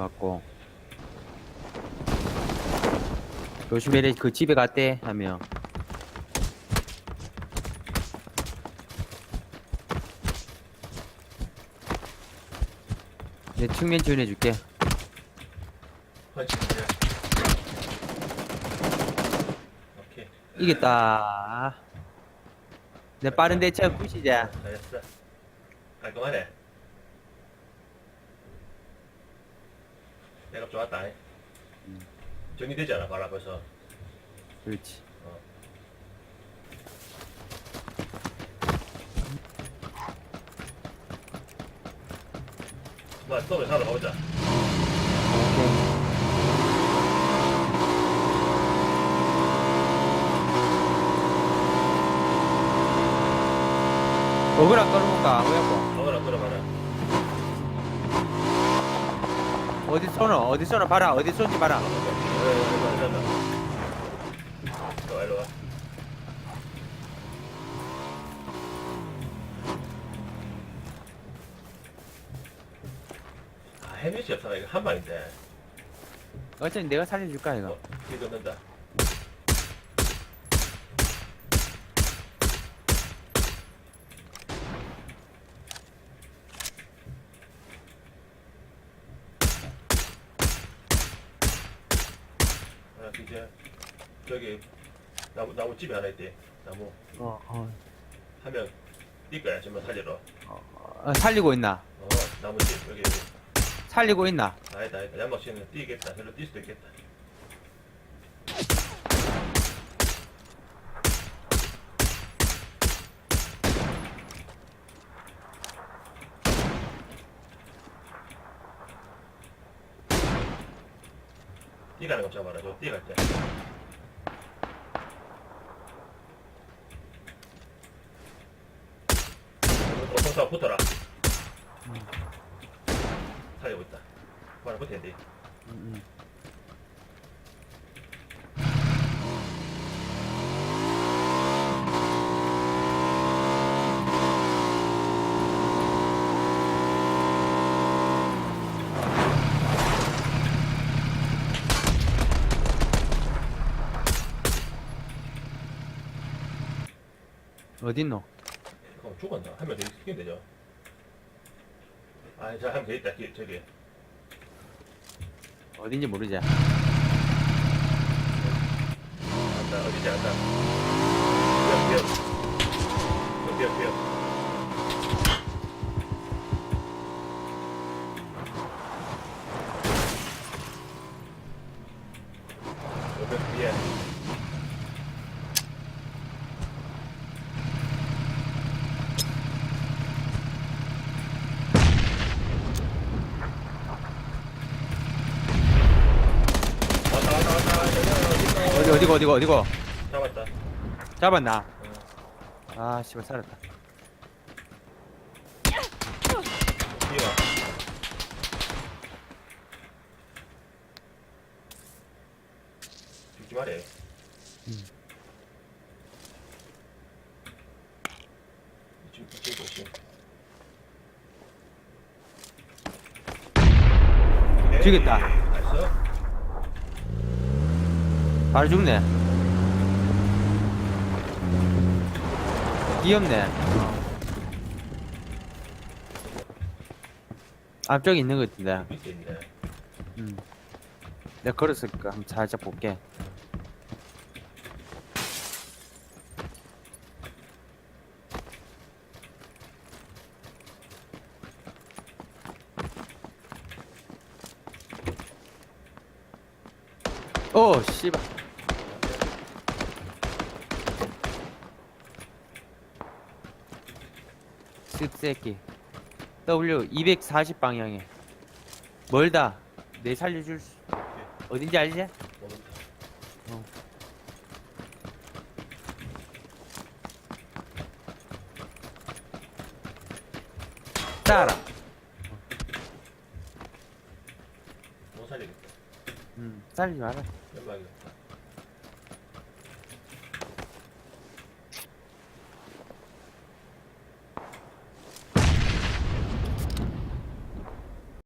같고 조심해라 그 집에 갔대 하며 내 측면 지원해 줄게. 오케이. 이겼다 내 빠른 대처 굿이자 잘했어. 깔끔하네. 내가 좋았다. 음. 바로 앞에서. 그렇지 어. 뭐, 또 사러 가보자. 오케이 어그라 끌어볼까 뭐야고 가보라, 끌어봐라. 어디 쏘노 어디 쏘노 봐라 어디 쏜지 봐라 일로 와. 아, 헬멧이 없잖아. 이거 한 방인데. 어차피 내가 살려줄까 이거 어, 이거 넣는다. 아, 이제 저기 나무 나무 집에 하나 있대. 나무 어, 어, 하면 뛸 거야. 정말 살리러. 어, 살리고 있나 어, 나무 집 여기. 살리고 있나 아니다, 아니다. 양막 씨는 뛰겠다. 저로 뛸 수도 있겠다. 뛰가는 거 잡아라. 저 뛰갈 때. 어서 붙어라. 살리고 있다. 바로 붙어야 돼. 음, 음. 어딨노? 그럼 죽었나? 한명더 시키면 되죠. 아, 자, 한명더 있다. 기- 저기. 어딘지 모르지 안다. 어디지 안다. 비어, 비어. 저 비어, 비어. 여기 위에. 왔다, 왔다, 왔다. 왔다. 어디 어디고 어디고 어디고 잡았다. 잡았나? 어. 아 씨발 살았다 뛰어. 죽지 말해. 음. 이쪽, 이쪽 조심. 죽였다. 나이스. 바로 죽네 귀엽네 앞쪽에 있는 거 같은데 밑에 있네. 음. 내가 걸었으니까 한번 살짝 볼게 오 씨발 습새끼 W 240 방향에 멀다 내 살려줄 수 어딘지 알지? 어. 따라 못 살리겠다. 음 살리지 마라 연막이겠다.